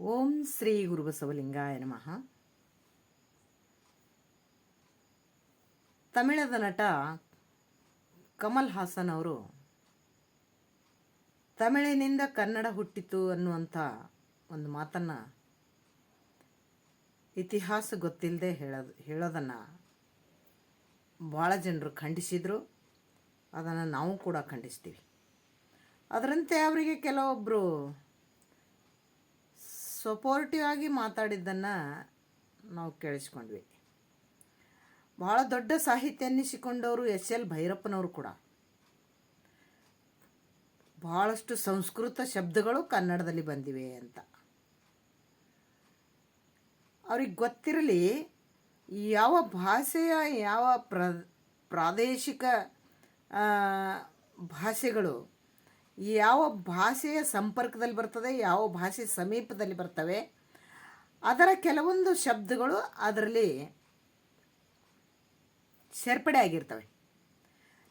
ಓಂ ಶ್ರೀ ಗುರುಬಸವಲಿಂಗಾಯ ನಮಃ. ತಮಿಳದ ನಟ ಕಮಲ್ ಹಾಸನ್ ಅವರು ತಮಿಳಿನಿಂದ ಕನ್ನಡ ಹುಟ್ಟಿತು ಅನ್ನುವಂಥ ಒಂದು ಮಾತನ್ನು ಇತಿಹಾಸ ಗೊತ್ತಿಲ್ಲದೆ ಹೇಳೋದು ಹೇಳೋದನ್ನು ಭಾಳ ಜನರು ಖಂಡಿಸಿದರು. ಅದನ್ನು ನಾವು ಕೂಡ ಖಂಡಿಸ್ತೀವಿ. ಅದರಂತೆ ಅವರಿಗೆ ಕೆಲವೊಬ್ಬರು ಸಪೋರ್ಟಿವ್ ಆಗಿ ಮಾತಾಡಿದ್ದನ್ನು ನಾವು ಕೇಳಿಸ್ಕೊಂಡ್ವಿ. ಭಾಳ ದೊಡ್ಡ ಸಾಹಿತ್ಯ ಅನ್ನಿಸಿಕೊಂಡವರು ಎಸ್ ಎಲ್ ಭೈರಪ್ಪನವರು ಕೂಡ. ಭಾಳಷ್ಟು ಸಂಸ್ಕೃತ ಶಬ್ದಗಳು ಕನ್ನಡದಲ್ಲಿ ಬಂದಿವೆ ಅಂತ. ಅವ್ರಿಗೆ ಗೊತ್ತಿರಲಿ, ಯಾವ ಭಾಷೆಯ ಯಾವ ಪ್ರ, ಪ್ರಾದೇಶಿಕ ಭಾಷೆಗಳು ಯಾವ ಭಾಷೆಯ ಸಂಪರ್ಕದಲ್ಲಿ ಬರ್ತದೆ, ಯಾವ ಭಾಷೆ ಸಮೀಪದಲ್ಲಿ ಬರ್ತವೆ, ಅದರ ಕೆಲವೊಂದು ಶಬ್ದಗಳು ಅದರಲ್ಲಿ ಸೇರ್ಪಡೆ ಆಗಿರ್ತವೆ.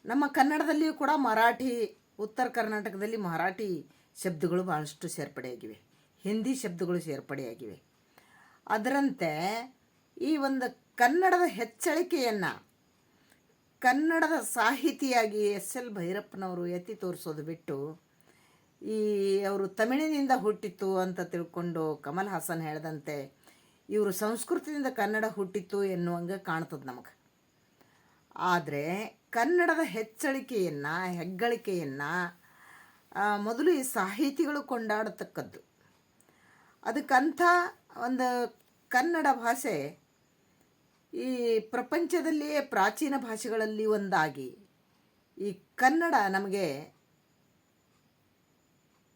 ನಮ್ಮ ಕನ್ನಡದಲ್ಲಿಯೂ ಕೂಡ ಮರಾಠಿ, ಉತ್ತರ ಕರ್ನಾಟಕದಲ್ಲಿ ಮರಾಠಿ ಶಬ್ದಗಳು ಭಾಳಷ್ಟು ಸೇರ್ಪಡೆಯಾಗಿವೆ. ಹಿಂದಿ ಶಬ್ದಗಳು ಸೇರ್ಪಡೆಯಾಗಿವೆ. ಅದರಂತೆ ಈ ಒಂದು ಕನ್ನಡದ ಹೆಚ್ಚಳಿಕೆಯನ್ನು ಕನ್ನಡದ ಸಾಹಿತಿಯಾಗಿ ಎಸ್ ಎಲ್ ಭೈರಪ್ಪನವರು ಎತ್ತಿ ತೋರಿಸೋದು ಬಿಟ್ಟು ಈ ಅವರು ತಮಿಳಿನಿಂದ ಹುಟ್ಟಿತ್ತು ಅಂತ ತಿಳ್ಕೊಂಡು ಕಮಲ್ ಹಾಸನ್ ಹೇಳ್ದಂತೆ, ಇವರು ಸಂಸ್ಕೃತದಿಂದ ಕನ್ನಡ ಹುಟ್ಟಿತ್ತು ಎನ್ನುವಂಗೆ ಕಾಣ್ತದೆ ನಮಗೆ. ಆದರೆ ಕನ್ನಡದ ಹೆಚ್ಚಳಿಕೆಯನ್ನು, ಹೆಗ್ಗಳಿಕೆಯನ್ನು ಮೊದಲು ಈ ಸಾಹಿತಿಗಳು ಕೊಂಡಾಡತಕ್ಕದ್ದು. ಅದಕ್ಕಂಥ ಒಂದು ಕನ್ನಡ ಭಾಷೆ ಈ ಪ್ರಪಂಚದಲ್ಲಿಯೇ ಪ್ರಾಚೀನ ಭಾಷೆಗಳಲ್ಲಿ ಒಂದಾಗಿ ಈ ಕನ್ನಡ ನಮಗೆ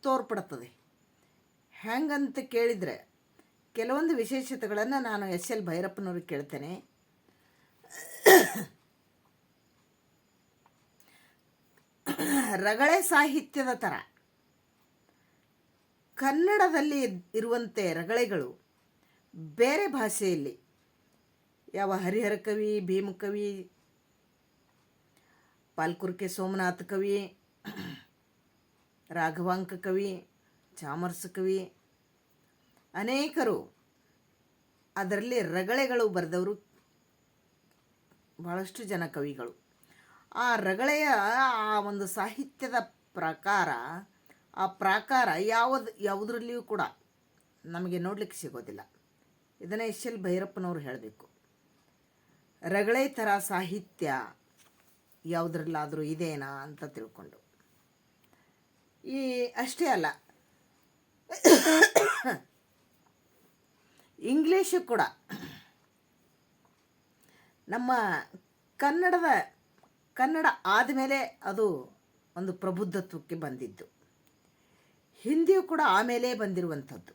ತೋರ್ಪಡುತ್ತದೆ. ಹ್ಯಾಂಗಂತ ಕೇಳಿದರೆ ಕೆಲವೊಂದು ವಿಶೇಷತೆಗಳನ್ನು ನಾನು ಎಸ್ ಎಲ್ ಭೈರಪ್ಪನವ್ರಿಗೆ ಕೇಳ್ತೇನೆ. ರಗಳೆ ಸಾಹಿತ್ಯದ ಥರ ಕನ್ನಡದಲ್ಲಿ ಇರುವಂತೆ ರಗಳೆಗಳು ಬೇರೆ ಭಾಷೆಯಲ್ಲಿ ಯಾವ ಹರಿಹರ ಕವಿ ಭೀಮಕವಿ ಪಾಲ್ಕುರ್ಕೆ ಸೋಮನಾಥ ಕವಿ, ರಾಘವಾಂಕ ಕವಿ, ಚಾಮರ್ಸ ಕವಿ, ಅನೇಕರು ಅದರಲ್ಲಿ ರಗಳೆಗಳು ಬರೆದವರು ಭಾಳಷ್ಟು ಜನ ಕವಿಗಳು. ಆ ರಗಳೆಯ ಆ ಒಂದು ಸಾಹಿತ್ಯದ ಪ್ರಕಾರ, ಆ ಪ್ರಾಕಾರ ಯಾವುದು, ಯಾವುದರಲ್ಲಿಯೂ ಕೂಡ ನಮಗೆ ನೋಡಲಿಕ್ಕೆ ಸಿಗೋದಿಲ್ಲ. ಇದನ್ನೇ ಎಸ್ ಎಲ್ ಭೈರಪ್ಪನವರು ಹೇಳಬೇಕು. ರಗಳೆ ಥರ ಸಾಹಿತ್ಯ ಯಾವುದ್ರಲ್ಲಾದರೂ ಇದೇನಾ ಅಂತ ತಿಳ್ಕೊಂಡು. ಈ ಅಷ್ಟೇ ಅಲ್ಲ. ಇಂಗ್ಲೀಷು ಕೂಡ. ನಮ್ಮ ಕನ್ನಡದ, ಕನ್ನಡ ಆದಮೇಲೆ ಅದು ಒಂದು ಪ್ರಬುದ್ಧತ್ವಕ್ಕೆ ಬಂದಿದ್ದು. ಹಿಂದಿಯೂ ಕೂಡ ಆಮೇಲೆ ಬಂದಿರುವಂಥದ್ದು.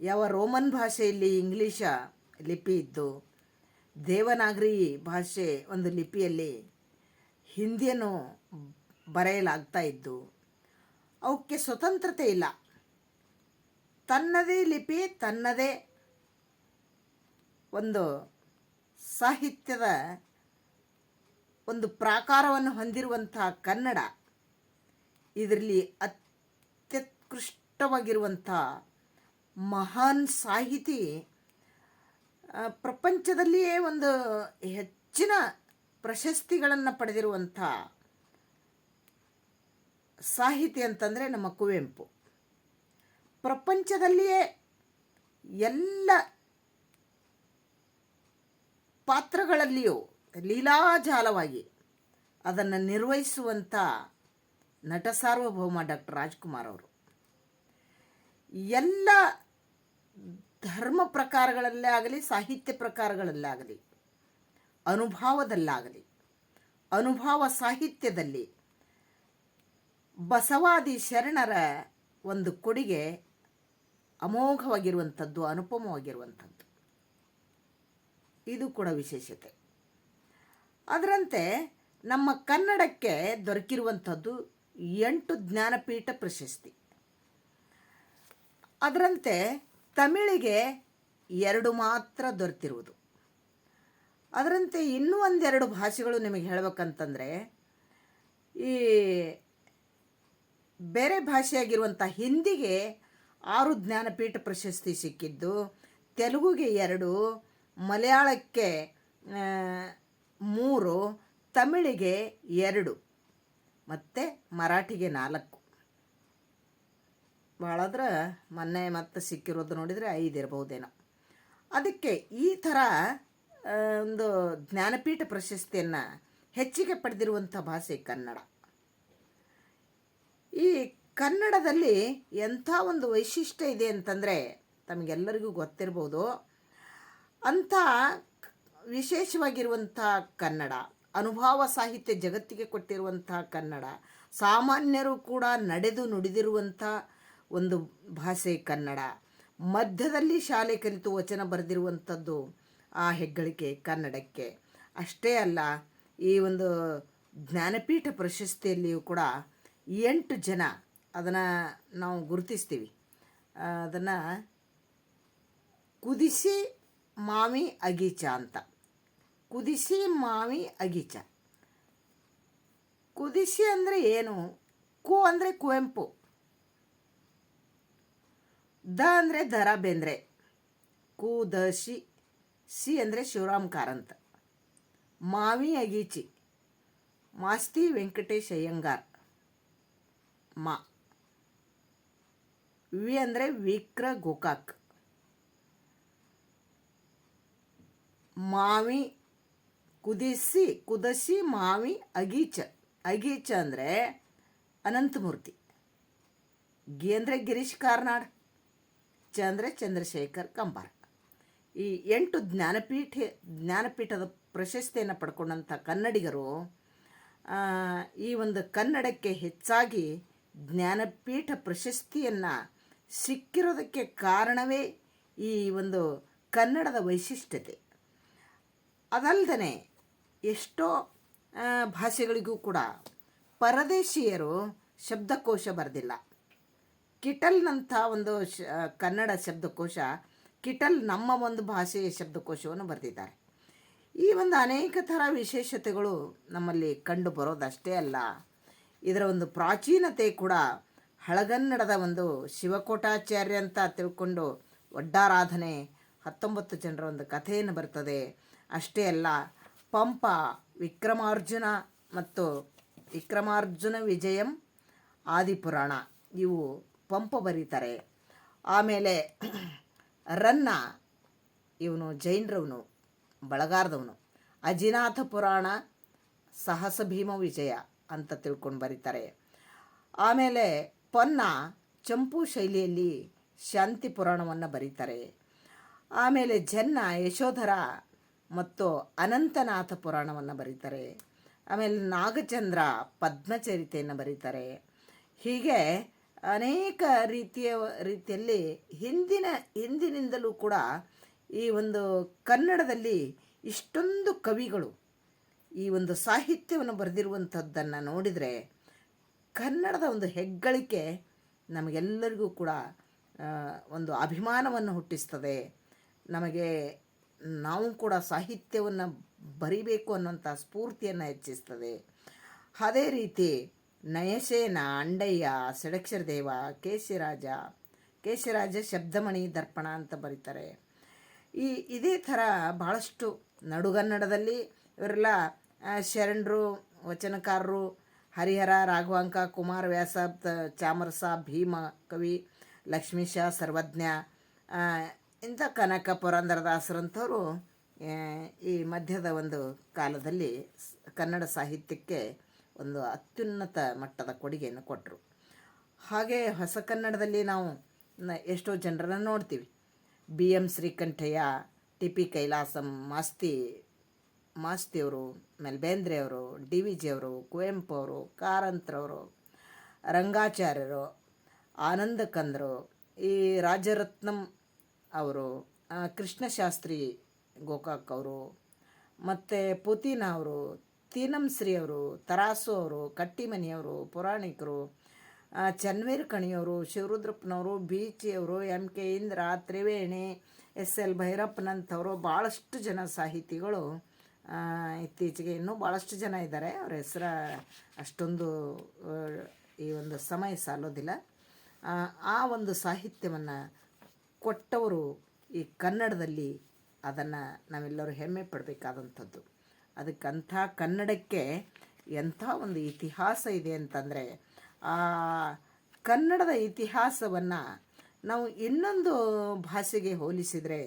ಯಾವ ರೋಮನ್ ಭಾಷೆಯಲ್ಲಿ ಇಂಗ್ಲೀಷ ಲಿಪಿ ಇದ್ದು ದೇವನಾಗರಿ ಭಾಷೆ ಒಂದು ಲಿಪಿಯಲ್ಲಿ ಹಿಂದಿಯನ್ನು ಬರೆಯಲಾಗ್ತಾ ಇದ್ದು, ಅವಕ್ಕೆ ಸ್ವತಂತ್ರತೆ ಇಲ್ಲ. ತನ್ನದೇ ಲಿಪಿ, ತನ್ನದೇ ಒಂದು ಸಾಹಿತ್ಯದ ಒಂದು ಪ್ರಾಕಾರವನ್ನು ಹೊಂದಿರುವಂತಹ ಕನ್ನಡ, ಇದರಲ್ಲಿ ಅತ್ಯುತ್ಕೃಷ್ಟವಾಗಿರುವಂಥ ಮಹಾನ್ ಸಾಹಿತಿ ಪ್ರಪಂಚದಲ್ಲಿಯೇ ಒಂದು ಹೆಚ್ಚಿನ ಪ್ರಶಸ್ತಿಗಳನ್ನು ಪಡೆದಿರುವಂಥ ಸಾಹಿತಿ ಅಂತಂದರೆ ನಮ್ಮ ಕುವೆಂಪು. ಪ್ರಪಂಚದಲ್ಲಿಯೇ ಎಲ್ಲ ಪಾತ್ರಗಳಲ್ಲಿಯೂ ಲೀಲಾಜಾಲವಾಗಿ ಅದನ್ನು ನಿರ್ವಹಿಸುವಂಥ ನಟ ಸಾರ್ವಭೌಮ ಡಾಕ್ಟರ್ ರಾಜ್ಕುಮಾರ್ ಅವರು. ಎಲ್ಲ ಧರ್ಮ ಪ್ರಕಾರಗಳಲ್ಲೇ ಆಗಲಿ, ಸಾಹಿತ್ಯ ಪ್ರಕಾರಗಳಲ್ಲಾಗಲಿ ಅನುಭಾವದಲ್ಲಾಗಲಿ, ಅನುಭಾವ ಸಾಹಿತ್ಯದಲ್ಲಿ ಬಸವಾದಿ ಶರಣರ ಒಂದು ಕೊಡುಗೆ ಅಮೋಘವಾಗಿರುವಂಥದ್ದು, ಅನುಪಮವಾಗಿರುವಂಥದ್ದು. ಇದು ಕೂಡ ವಿಶೇಷತೆ. ಅದರಂತೆ ನಮ್ಮ ಕನ್ನಡಕ್ಕೆ ದೊರಕಿರುವಂಥದ್ದು ಎಂಟು ಜ್ಞಾನಪೀಠ ಪ್ರಶಸ್ತಿ. ಅದರಂತೆ ತಮಿಳಿಗೆ ಎರಡು ಮಾತ್ರ ದೊರೆತಿರುವುದು. ಅದರಂತೆ ಇನ್ನೂ ಒಂದೆರಡು ಭಾಷೆಗಳು ನಿಮಗೆ ಹೇಳಬೇಕಂತಂದರೆ, ಈ ಬೇರೆ ಭಾಷೆಯಾಗಿರುವಂಥ ಹಿಂದಿಗೆ ಆರು ಜ್ಞಾನಪೀಠ ಪ್ರಶಸ್ತಿ ಸಿಕ್ಕಿದ್ದು, ತೆಲುಗುಗೆ ಎರಡು, ಮಲಯಾಳಕ್ಕೆ ಮೂರು, ತಮಿಳಿಗೆ ಎರಡು, ಮತ್ತು ಮರಾಠಿಗೆ ನಾಲ್ಕು. ಭಾಳಾದ್ರೆ ಮೊನ್ನೆ ಮತ್ತೆ ಸಿಕ್ಕಿರೋದು ನೋಡಿದರೆ ಐದು ಇರ್ಬೋದೇನೋ ಅದಕ್ಕೆ ಈ ಥರ ಒಂದು ಜ್ಞಾನಪೀಠ ಪ್ರಶಸ್ತಿಯನ್ನು ಹೆಚ್ಚಿಗೆ ಪಡೆದಿರುವಂಥ ಭಾಷೆ ಕನ್ನಡ. ಈ ಕನ್ನಡದಲ್ಲಿ ಎಂಥ ಒಂದು ವೈಶಿಷ್ಟ್ಯ ಇದೆ ಅಂತಂದರೆ ತಮಗೆಲ್ಲರಿಗೂ ಗೊತ್ತಿರ್ಬೋದು, ಅಂಥ ವಿಶೇಷವಾಗಿರುವಂಥ ಕನ್ನಡ, ಅನುಭವ ಸಾಹಿತ್ಯ ಜಗತ್ತಿಗೆ ಕೊಟ್ಟಿರುವಂಥ ಕನ್ನಡ, ಸಾಮಾನ್ಯರು ಕೂಡ ನಡೆದು ನುಡಿದಿರುವಂಥ ಒಂದು ಭಾಷೆ ಕನ್ನಡ. ಮಧ್ಯದಲ್ಲಿ ಶಾಲೆ ಕಲಿತು ವಚನ ಬರೆದಿರುವಂಥದ್ದು ಆ ಹೆಗ್ಗಳಿಕೆ ಕನ್ನಡಕ್ಕೆ. ಅಷ್ಟೇ ಅಲ್ಲ, ಈ ಒಂದು ಜ್ಞಾನಪೀಠ ಪ್ರಶಸ್ತಿಯಲ್ಲಿಯೂ ಕೂಡ ಎಂಟು ಜನ ಅದನ್ನು ನಾವು ಗುರುತಿಸ್ತೀವಿ. ಅದನ್ನು ಕುದಿಸಿ ಮಾವಿ ಅಗೀಚ ಅಂತ. ಕುದಿಸಿ ಮಾವಿ ಅಗೀಚ. ಕುದಿಸಿ ಅಂದರೆ ಏನು? ಕು ಅಂದರೆ ಕುವೆಂಪು. ದ ಅಂದರೆ ದರ ಬೇಂದ್ರೆ ಕು, ದ, ಶಿ. ಸಿ ಅಂದರೆ ಶಿವರಾಮ್ ಕಾರಂತ ಮಾವಿ, ಅಗೀಚಿ. ಮಾಸ್ತಿ, ವೆಂಕಟೇಶ್, ಅಯ್ಯಂಗಾರ್. ಮಾ. ವಿ ಅಂದರೆ ವಿಕ್ರ, ಗೋಕಾಕ್. ಮಾವಿ, ಕುದಿಸಿ, ಕುದಸಿ, ಮಾವಿ, ಅಗೀಚ. ಅಗೀಚ ಅಂದರೆ ಅನಂತಮೂರ್ತಿ. ಗಿ ಅಂದರೆ ಗಿರೀಶ್ ಕಾರ್ನಾಡ್. ಚ ಚಂದ್ರಶೇಖರ್ ಕಂಬಾರ. ಈ ಎಂಟು ಜ್ಞಾನಪೀಠ, ಜ್ಞಾನಪೀಠದ ಪ್ರಶಸ್ತಿಯನ್ನು ಪಡ್ಕೊಂಡಂಥ ಕನ್ನಡಿಗರು ಈ ಒಂದು ಕನ್ನಡಕ್ಕೆ ಹೆಚ್ಚಾಗಿ ಜ್ಞಾನಪೀಠ ಪ್ರಶಸ್ತಿಯನ್ನು ಸಿಕ್ಕಿರೋದಕ್ಕೆ ಕಾರಣವೇ ಈ ಒಂದು ಕನ್ನಡದ ವೈಶಿಷ್ಟ್ಯತೆ. ಅದಲ್ಲದೆ ಎಷ್ಟೋ ಭಾಷೆಗಳಿಗೂ ಕೂಡ ಪರದೇಶಿಯರು ಶಬ್ದಕೋಶ ಬರೆದಿಲ್ಲ. ಕಿಟಲ್ನಂಥ ಒಂದು ಶ ಕನ್ನಡ ಶಬ್ದಕೋಶ ಕಿಟಲ್ ನಮ್ಮ ಒಂದು ಭಾಷೆಯ ಶಬ್ದಕೋಶವನ್ನು ಬರೆದಿದ್ದಾರೆ. ಈ ಒಂದು ಅನೇಕ ಥರ ವಿಶೇಷತೆಗಳು ನಮ್ಮಲ್ಲಿ ಕಂಡು ಬರೋದಷ್ಟೇ ಅಲ್ಲ. ಇದರ ಒಂದು ಪ್ರಾಚೀನತೆ ಕೂಡ ಹಳಗನ್ನಡದ ಒಂದು ಶಿವಕೋಟಾಚಾರ್ಯ ಅಂತ ತಿಳ್ಕೊಂಡು ಒಡ್ಡಾರಾಧನೆ ಹತ್ತೊಂಬತ್ತು ಜನರ ಒಂದು ಕಥೆಯನ್ನು ಬರ್ತದೆ. ಅಷ್ಟೇ ಅಲ್ಲ, ಪಂಪ, ವಿಕ್ರಮಾರ್ಜುನ ಮತ್ತು ವಿಕ್ರಮಾರ್ಜುನ ವಿಜಯಂ, ಆದಿಪುರಾಣ ಇವು ಪಂಪ ಬರೀತಾರೆ. ಆಮೇಲೆ ರನ್ನ ಇವನು ಜೈನರವನು, ಬಳಗಾರದವನು. ಅಜಿನಾಥ ಪುರಾಣ ಸಹಸ ಭೀಮ ವಿಜಯ ಅಂತ ತಿಳ್ಕೊಂಡು ಬರೀತಾರೆ. ಆಮೇಲೆ ಪೊನ್ನ ಚಂಪು ಶೈಲಿಯಲ್ಲಿ ಶಾಂತಿ ಪುರಾಣವನ್ನು ಬರೀತಾರೆ. ಆಮೇಲೆ ಜನ್ನ, ಯಶೋಧರ ಮತ್ತು ಅನಂತನಾಥ ಪುರಾಣವನ್ನು ಬರೀತಾರೆ. ಆಮೇಲೆ ನಾಗಚಂದ್ರ ಪದ್ಮಚರಿತೆಯನ್ನು ಬರೀತಾರೆ. ಹೀಗೆ ಅನೇಕ ರೀತಿಯ ರೀತಿಯಲ್ಲಿ ಹಿಂದಿನ, ಹಿಂದಿನಿಂದಲೂ ಕೂಡ ಈ ಒಂದು ಕನ್ನಡದಲ್ಲಿ ಇಷ್ಟೊಂದು ಕವಿಗಳು ಈ ಒಂದು ಸಾಹಿತ್ಯವನ್ನು ಬರೆದಿರುವಂಥದ್ದನ್ನು ನೋಡಿದರೆ ಕನ್ನಡದ ಒಂದು ಹೆಗ್ಗಳಿಕೆ ನಮಗೆಲ್ಲರಿಗೂ ಕೂಡ ಒಂದು ಅಭಿಮಾನವನ್ನು ಹುಟ್ಟಿಸ್ತದೆ. ನಮಗೆ ನಾವು ಕೂಡ ಸಾಹಿತ್ಯವನ್ನು ಬರಿಬೇಕು ಅನ್ನುವಂಥ ಸ್ಫೂರ್ತಿಯನ್ನು ಹೆಚ್ಚಿಸ್ತದೆ. ಅದೇ ರೀತಿ ನಯಸೇನ ಅಂಡಯ್ಯ ಷಡಕ್ಷರ ದೇವ ಕೇಶಿರಾಜ ಕೇಶಿರಾಜ ಶಬ್ದಮಣಿ ದರ್ಪಣ ಅಂತ ಬರೀತಾರೆ. ಈ ಇದೇ ಥರ ಭಾಳಷ್ಟು ನಡುಗನ್ನಡದಲ್ಲಿ ಇವರೆಲ್ಲ ಶರಣರು, ವಚನಕಾರರು, ಹರಿಹರ, ರಾಘವಾಂಕ ಕುಮಾರವ್ಯಾಸ ವ್ಯಾಸ ಚಾಮರಸ, ಭೀಮ, ಕವಿ, ಲಕ್ಷ್ಮೀಶ, ಸರ್ವಜ್ಞ ಇಂಥ ಕನಕ ಪುರಂದರದಾಸರಂಥವರು ಈ ಮಧ್ಯದ ಒಂದು ಕಾಲದಲ್ಲಿ ಕನ್ನಡ ಸಾಹಿತ್ಯಕ್ಕೆ ಒಂದು ಅತ್ಯುನ್ನತ ಮಟ್ಟದ ಕೊಡುಗೆಯನ್ನು ಕೊಟ್ಟರು. ಹಾಗೆ ಹೊಸ ಕನ್ನಡದಲ್ಲಿ ನಾವು ಎಷ್ಟೋ ಜನರನ್ನು ನೋಡ್ತೀವಿ. B M Srikantaiah, T P Kailasam, Masti ಮಾಸ್ತಿಯವರು ಮೆಲ್ಬೇಂದ್ರೆಯವರು ಡಿ ವಿ ಜಿಯವರು ಕುವೆಂಪು ಅವರು ಕಾರಂತ್ರವರು ರಂಗಾಚಾರ್ಯರು, ಆನಂದ ಕಂದ್ರು ಈ ರಾಜರತ್ನಂ ಅವರು ಕೃಷ್ಣಶಾಸ್ತ್ರಿ ಗೋಕಾಕ್ ಅವರು, ಮತ್ತು ಪುತೀನ ಅವರು ತೀನಂಶ್ರೀ ಅವರು, ತರಾಸು ಅವರು ಕಟ್ಟಿಮನಿಯವರು ಪುರಾಣಿಕರು ಚನ್ವೀರ್ ಕಣಿಯವರು ಶಿವರುದ್ರಪ್ಪನವರು ಬೀಚಿಯವರು M K Indira, Triveni, S L ಭೈರಪ್ಪನಂಥವರು, ಭಾಳಷ್ಟು ಜನ ಸಾಹಿತಿಗಳು ಇತ್ತೀಚೆಗೆ ಇನ್ನೂ ಭಾಳಷ್ಟು ಜನ ಇದ್ದಾರೆ. ಅವ್ರ ಹೆಸರ ಅಷ್ಟೊಂದು ಈ ಒಂದು ಸಮಯ ಸಾಲೋದಿಲ್ಲ. ಆ ಒಂದು ಸಾಹಿತ್ಯವನ್ನು ಕೊಟ್ಟವರು ಈ ಕನ್ನಡದಲ್ಲಿ ಅದನ್ನು ನಾವೆಲ್ಲರೂ ಹೆಮ್ಮೆ ಪಡಬೇಕಾದಂಥದ್ದು. ಅದಕ್ಕಂಥ ಕನ್ನಡಕ್ಕೆ ಎಂಥ ಒಂದು ಇತಿಹಾಸ ಇದೆ ಅಂತಂದರೆ, ಆ ಕನ್ನಡದ ಇತಿಹಾಸವನ್ನು ನಾವು ಇನ್ನೊಂದು ಭಾಷೆಗೆ ಹೋಲಿಸಿದರೆ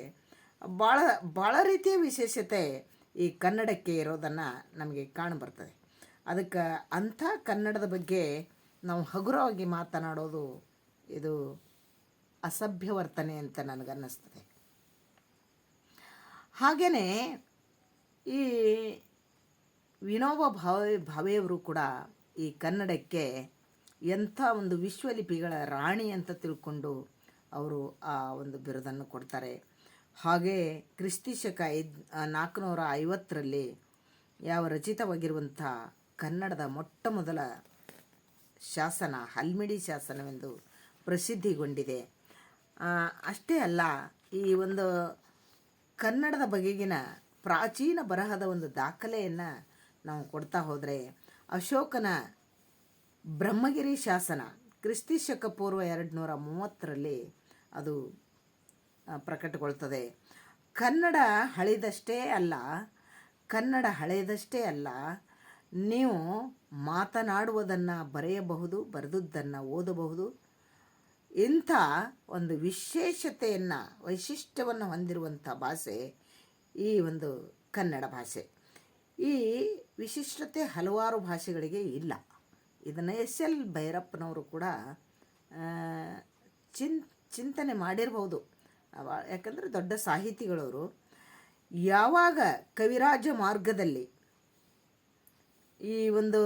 ಭಾಳ ಭಾಳ ರೀತಿಯ ವಿಶೇಷತೆ ಈ ಕನ್ನಡಕ್ಕೆ ಇರೋದನ್ನು ನಮಗೆ ಕಾಣಬರ್ತದೆ. ಅದಕ್ಕೆ ಅಂಥ ಕನ್ನಡದ ಬಗ್ಗೆ ನಾವು ಹಗುರವಾಗಿ ಮಾತನಾಡೋದು ಇದು ಅಸಭ್ಯ ವರ್ತನೆ ಅಂತ ನನಗನ್ನಿಸ್ತದೆ. ಹಾಗೆಯೇ ಈ ವಿನೋಬ ಭಾವೆ ಭಾವೆಯವರು ಕೂಡ ಈ ಕನ್ನಡಕ್ಕೆ ಎಂಥ ಒಂದು ವಿಶ್ವಲಿಪಿಗಳ ರಾಣಿ ಅಂತ ತಿಳ್ಕೊಂಡು ಅವರು ಆ ಒಂದು ಬಿರುದನ್ನು ಕೊಡ್ತಾರೆ. ಹಾಗೆ ಕ್ರಿಸ್ತಿ ಶಕ ಐದ್ ನಾಲ್ಕುನೂರ ಐವತ್ತರಲ್ಲಿ ಯಾವ ರಚಿತವಾಗಿರುವಂಥ ಕನ್ನಡದ ಮೊಟ್ಟ ಮೊದಲ ಶಾಸನ, ಹಲ್ಮಿಡಿ ಶಾಸನವೆಂದು ಪ್ರಸಿದ್ಧಿಗೊಂಡಿದೆ. ಅಷ್ಟೇ ಅಲ್ಲ, ಈ ಒಂದು ಕನ್ನಡದ ಬಗೆಗಿನ ಪ್ರಾಚೀನ ಬರಹದ ಒಂದು ದಾಖಲೆಯನ್ನು ನಾವು ಕೊಡ್ತಾ ಹೋದರೆ ಅಶೋಕನ ಬ್ರಹ್ಮಗಿರಿ ಶಾಸನ ಕ್ರಿಸ್ತಿ ಶಕ ಪೂರ್ವ ಎರಡು ನೂರ ಮೂವತ್ತರಲ್ಲಿ ಅದು ಪ್ರಕಟಗೊಳ್ತದೆ. ಕನ್ನಡ ಹಳಿದಷ್ಟೇ ಅಲ್ಲ, ಕನ್ನಡ ಹಳೆಯದಷ್ಟೇ ಅಲ್ಲ, ನೀವು ಮಾತನಾಡುವುದನ್ನು ಬರೆಯಬಹುದು ಬರೆದುದನ್ನು ಓದಬಹುದು. ಇಂಥ ಒಂದು ವಿಶೇಷತೆಯನ್ನು, ವೈಶಿಷ್ಟ್ಯವನ್ನು ಹೊಂದಿರುವಂಥ ಭಾಷೆ ಈ ಒಂದು ಕನ್ನಡ ಭಾಷೆ. ಈ ವಿಶಿಷ್ಟತೆ ಹಲವಾರು ಭಾಷೆಗಳಿಗೆ ಇಲ್ಲ. ಇದನ್ನು ಎಸ್ ಎಲ್ ಭೈರಪ್ಪನವರು ಕೂಡ ಚಿನ್, ಚಿಂತನೆ ಮಾಡಿರ್ಬೋದು. ಯಾಕಂದರೆ ದೊಡ್ಡ ಸಾಹಿತಿಗಳವರು. ಯಾವಾಗ ಕವಿರಾಜ ಮಾರ್ಗದಲ್ಲಿ ಈ ಒಂದು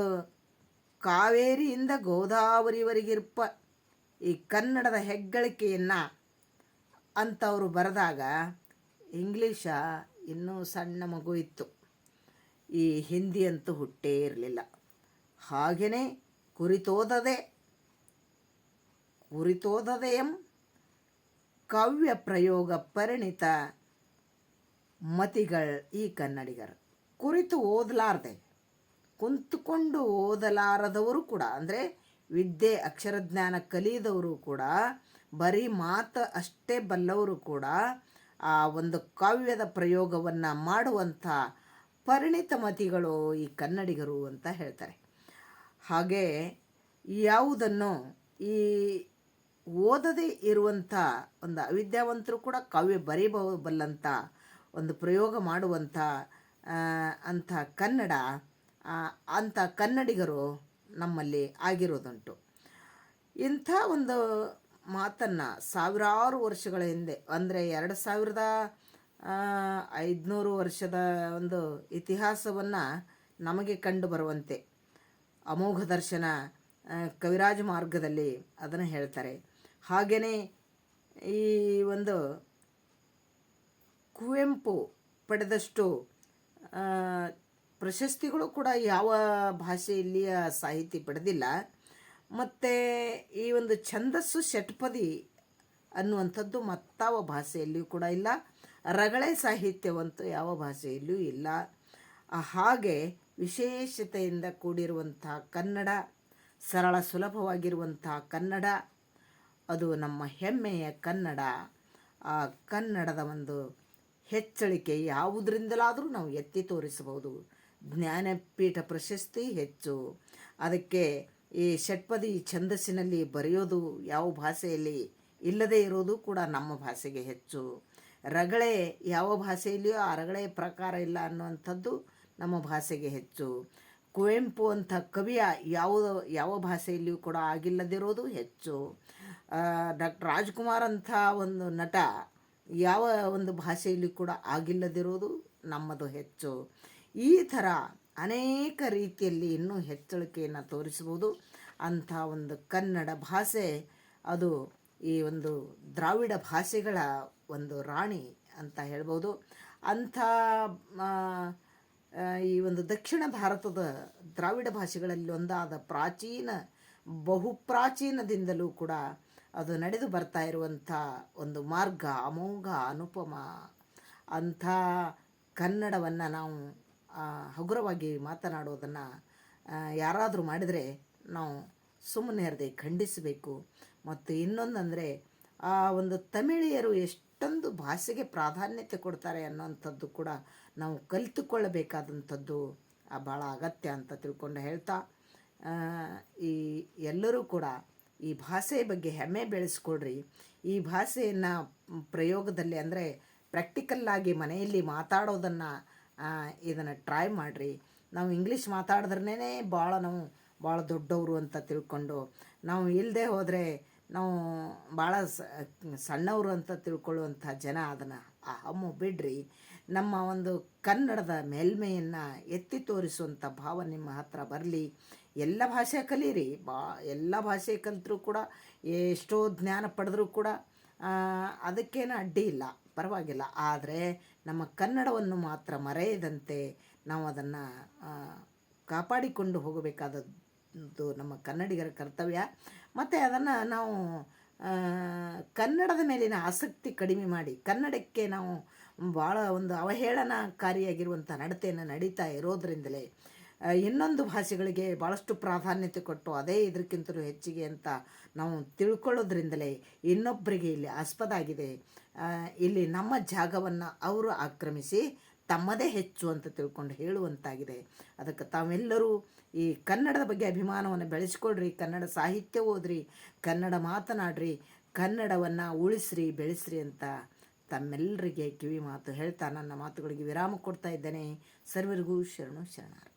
ಕಾವೇರಿಯಿಂದ ಗೋದಾವರಿವರೆಗಿರ್ಪ ಈ ಕನ್ನಡದ ಹೆಗ್ಗಳಿಕೆಯನ್ನು ಅಂತವರು ಬರೆದಾಗ, ಇಂಗ್ಲೀಷ ಇನ್ನೂ ಸಣ್ಣ ಮಗು ಇತ್ತು. ಈ ಹಿಂದಿ ಅಂತೂ ಹುಟ್ಟೇ ಇರಲಿಲ್ಲ. ಹಾಗೆಯೇ ಕುರಿತೋದದೆ ಕುರಿತೋದದೆಯಂ ಕಾವ್ಯ ಪ್ರಯೋಗ ಪರಿಣಿತ ಮತಿಗಳ ಈ ಕನ್ನಡಿಗರು. ಕುರಿತು ಓದಲಾರ್ದೆ, ಕುಂತುಕೊಂಡು ಓದಲಾರದವರು ಕೂಡ, ಅಂದರೆ ವಿದ್ಯೆ, ಅಕ್ಷರಜ್ಞಾನ ಕಲಿಯದವರು ಕೂಡ, ಬರೀ ಮಾತು ಅಷ್ಟೇ ಬಲ್ಲವರು ಕೂಡ ಆ ಒಂದು ಕಾವ್ಯದ ಪ್ರಯೋಗವನ್ನು ಮಾಡುವಂಥ ಪರಿಣಿತ ಮತಿಗಳು ಈ ಕನ್ನಡಿಗರು ಅಂತ ಹೇಳ್ತಾರೆ. ಹಾಗೆ ಯಾವುದನ್ನು ಈ ಓದದೇ ಇರುವಂಥ ಒಂದು ಅವಿದ್ಯಾವಂತರು ಕೂಡ ಕಾವ್ಯ ಬರೀಬಹುಬಲ್ಲಂಥ ಒಂದು ಪ್ರಯೋಗ ಮಾಡುವಂಥ ಅಂಥ ಕನ್ನಡ ಅಂಥ ಕನ್ನಡಿಗರು ನಮ್ಮಲ್ಲಿ ಆಗಿರೋದುಂಟು. ಇಂಥ ಒಂದು ಮಾತನ್ನು ಸಾವಿರಾರು ವರ್ಷಗಳ ಹಿಂದೆ, ಅಂದರೆ ಎರಡು ಸಾವಿರದ ಐದುನೂರು ವರ್ಷದ ಒಂದು ಇತಿಹಾಸವನ್ನು ನಮಗೆ ಕಂಡು ಬರುವಂತೆ ಅಮೋಘ ದರ್ಶನ ಕವಿರಾಜ ಮಾರ್ಗದಲ್ಲಿ ಅದನ್ನು ಹೇಳ್ತಾರೆ. ಹಾಗೆಯೇ ಈ ಒಂದು ಕುವೆಂಪು ಪಡೆದಷ್ಟು ಪ್ರಶಸ್ತಿಗಳು ಕೂಡ ಯಾವ ಭಾಷೆಯಲ್ಲಿಯ ಸಾಹಿತಿ ಪಡೆದಿಲ್ಲ. ಮತ್ತು ಈ ಒಂದು ಛಂದಸ್ಸು ಷಟ್ಪದಿ ಅನ್ನುವಂಥದ್ದು ಮತ್ತಾವ ಭಾಷೆಯಲ್ಲಿಯೂ ಕೂಡ ಇಲ್ಲ. ರಗಳೆ ಸಾಹಿತ್ಯವಂತೂ ಯಾವ ಭಾಷೆಯಲ್ಲಿಯೂ ಇಲ್ಲ. ಹಾಗೆ ವಿಶೇಷತೆಯಿಂದ ಕೂಡಿರುವಂಥ ಕನ್ನಡ, ಸರಳ ಸುಲಭವಾಗಿರುವಂಥ ಕನ್ನಡ, ಅದು ನಮ್ಮ ಹೆಮ್ಮೆಯ ಕನ್ನಡ. ಆ ಕನ್ನಡದ ಒಂದು ಹೆಚ್ಚಳಿಕೆ ಯಾವುದರಿಂದಲಾದರೂ ನಾವು ಎತ್ತಿ ತೋರಿಸಬಹುದು. ಜ್ಞಾನಪೀಠ ಪ್ರಶಸ್ತಿ ಹೆಚ್ಚು. ಅದಕ್ಕೆ ಈ ಷಟ್ಪದಿ ಛಂದಸ್ಸಿನಲ್ಲಿ ಬರೆಯೋದು ಯಾವ ಭಾಷೆಯಲ್ಲಿ ಇಲ್ಲದೇ ಇರೋದು ಕೂಡ ನಮ್ಮ ಭಾಷೆಗೆ ಹೆಚ್ಚು. ರಗಳೆ ಯಾವ ಭಾಷೆಯಲ್ಲಿಯೋ ಆ ರಗಳೆ ಪ್ರಕಾರ ಇಲ್ಲ ಅನ್ನುವಂಥದ್ದು ನಮ್ಮ ಭಾಷೆಗೆ ಹೆಚ್ಚು. ಕುವೆಂಪು ಅಂಥ ಕವಿಯ ಯಾವ ಯಾವ ಭಾಷೆಯಲ್ಲಿಯೂ ಕೂಡ ಆಗಿಲ್ಲದಿರೋದು ಹೆಚ್ಚು. ಡಾಕ್ಟರ್ ರಾಜ್ಕುಮಾರ್ ಅಂಥ ಒಂದು ನಟ ಯಾವ ಒಂದು ಭಾಷೆಯಲ್ಲಿ ಕೂಡ ಆಗಿಲ್ಲದಿರೋದು ನಮ್ಮದು ಹೆಚ್ಚು. ಈ ಥರ ಅನೇಕ ರೀತಿಯಲ್ಲಿ ಇನ್ನೂ ಹೆಚ್ಚಳಿಕೆಯನ್ನು ತೋರಿಸಬಹುದು. ಅಂಥ ಒಂದು ಕನ್ನಡ ಭಾಷೆ, ಅದು ಈ ಒಂದು ದ್ರಾವಿಡ ಭಾಷೆಗಳ ಒಂದು ರಾಣಿ ಅಂತ ಹೇಳ್ಬೋದು. ಅಂಥ ಈ ಒಂದು ದಕ್ಷಿಣ ಭಾರತದ ದ್ರಾವಿಡ ಭಾಷೆಗಳಲ್ಲಿ ಒಂದಾದ ಪ್ರಾಚೀನ ಬಹುಪ್ರಾಚೀನದಿಂದಲೂ ಕೂಡ ಅದು ನಡೆದು ಬರ್ತಾ ಇರುವಂಥ ಒಂದು ಮಾರ್ಗ, ಅಮೋಘ, ಅನುಪಮ ಅಂಥ ಕನ್ನಡವನ್ನು ನಾವು ಹಗುರವಾಗಿ ಮಾತನಾಡೋದನ್ನು ಯಾರಾದರೂ ಮಾಡಿದರೆ ನಾವು ಸುಮ್ಮನೆ ಇರದೆ ಖಂಡಿಸಬೇಕು. ಮತ್ತು ಇನ್ನೊಂದಂದರೆ, ಆ ಒಂದು ತಮಿಳಿಯರು ಎಷ್ಟೊಂದು ಭಾಷೆಗೆ ಪ್ರಾಧಾನ್ಯತೆ ಕೊಡ್ತಾರೆ ಅನ್ನೋವಂಥದ್ದು ಕೂಡ ನಾವು ಕಲಿತುಕೊಳ್ಳಬೇಕಾದಂಥದ್ದು ಭಾಳ ಅಗತ್ಯ ಅಂತ ತಿಳ್ಕೊಂಡು ಹೇಳ್ತಾ ಈ ಎಲ್ಲರೂ ಕೂಡ ಈ ಭಾಷೆ ಬಗ್ಗೆ ಹೆಮ್ಮೆ ಬೆಳೆಸ್ಕೊಡ್ರಿ ಈ ಭಾಷೆಯನ್ನು ಪ್ರಯೋಗದಲ್ಲಿ ಅಂದರೆ ಪ್ರಾಕ್ಟಿಕಲ್ಲಾಗಿ ಮನೆಯಲ್ಲಿ ಮಾತಾಡೋದನ್ನು ಇದನ್ನು ಟ್ರೈ ಮಾಡಿರಿ. ನಾವು ಇಂಗ್ಲೀಷ್ ಮಾತಾಡಿದ್ರೇ ಭಾಳ ನಾವು ಭಾಳ ದೊಡ್ಡವರು ಅಂತ ತಿಳ್ಕೊಂಡು, ನಾವು ಇಲ್ಲದೆ ಹೋದರೆ ನಾವು ಭಾಳ ಸಣ್ಣವರು ಅಂತ ತಿಳ್ಕೊಳ್ಳುವಂಥ ಜನ ಅದನ್ನು ಅಮ್ಮು ಬಿಡ್ರಿ. ನಮ್ಮ ಒಂದು ಕನ್ನಡದ ಮೇಲ್ಮೆಯನ್ನು ಎತ್ತಿ ತೋರಿಸುವಂಥ ಭಾವ ನಿಮ್ಮ ಹತ್ರ ಬರಲಿ. ಎಲ್ಲ ಭಾಷೆ ಕಲೀರಿ. ಬಾ, ಎಲ್ಲ ಭಾಷೆ ಕಲಿತರೂ ಕೂಡ ಎಷ್ಟೋ ಜ್ಞಾನ ಪಡೆದ್ರೂ ಕೂಡ ಅದಕ್ಕೇನು ಅಡ್ಡಿ ಇಲ್ಲ. ಪರವಾಗಿಲ್ಲ. ಆದರೆ ನಮ್ಮ ಕನ್ನಡವನ್ನು ಮಾತ್ರ ಮರೆಯದಂತೆ ನಾವು ಅದನ್ನು ಕಾಪಾಡಿಕೊಂಡು ಹೋಗಬೇಕಾದದ್ದು ನಮ್ಮ ಕನ್ನಡಿಗರ ಕರ್ತವ್ಯ. ಮತ್ತು ಅದನ್ನು ನಾವು ಕನ್ನಡದ ಮೇಲಿನ ಆಸಕ್ತಿ ಕಡಿಮೆ ಮಾಡಿ, ಕನ್ನಡಕ್ಕೆ ನಾವು ಭಾಳ ಒಂದು ಅವಹೇಳನಕಾರಿಯಾಗಿರುವಂಥ ನಡತೆಯನ್ನು ನಡೀತಾ ಇರೋದರಿಂದಲೇ ಇನ್ನೊಂದು ಭಾಷೆಗಳಿಗೆ ಭಾಳಷ್ಟು ಪ್ರಾಧಾನ್ಯತೆ ಕೊಟ್ಟು ಅದೇ ಇದಕ್ಕಿಂತಲೂ ಹೆಚ್ಚಿಗೆ ಅಂತ ನಾವು ತಿಳ್ಕೊಳ್ಳೋದ್ರಿಂದಲೇ ಇನ್ನೊಬ್ಬರಿಗೆ ಇಲ್ಲಿ ಆಸ್ಪದ ಆಗಿದೆ ಇಲ್ಲಿ ನಮ್ಮ ಜಾಗವನ್ನು ಅವರು ಆಕ್ರಮಿಸಿ ತಮ್ಮದೇ ಹೆಚ್ಚು ಅಂತ ತಿಳ್ಕೊಂಡು ಹೇಳುವಂತಾಗಿದೆ. ಅದಕ್ಕೆ ತಾವೆಲ್ಲರೂ ಈ ಕನ್ನಡದ ಬಗ್ಗೆ ಅಭಿಮಾನವನ್ನು ಬೆಳೆಸ್ಕೊಳ್ರಿ, ಕನ್ನಡ ಸಾಹಿತ್ಯ ಓದ್ರಿ, ಕನ್ನಡ ಮಾತನಾಡ್ರಿ, ಕನ್ನಡವನ್ನು ಉಳಿಸ್ರಿ, ಬೆಳೆಸ್ರಿ ಅಂತ ತಮ್ಮೆಲ್ಲರಿಗೆ ಕಿವಿ ಮಾತು ಹೇಳ್ತಾ ನನ್ನ ಮಾತುಗಳಿಗೆ ವಿರಾಮ ಕೊಡ್ತಾ ಇದ್ದೇನೆ. ಸರ್ವರಿಗೂ ಶರಣು ಶರಣಾರ್ಥಿ.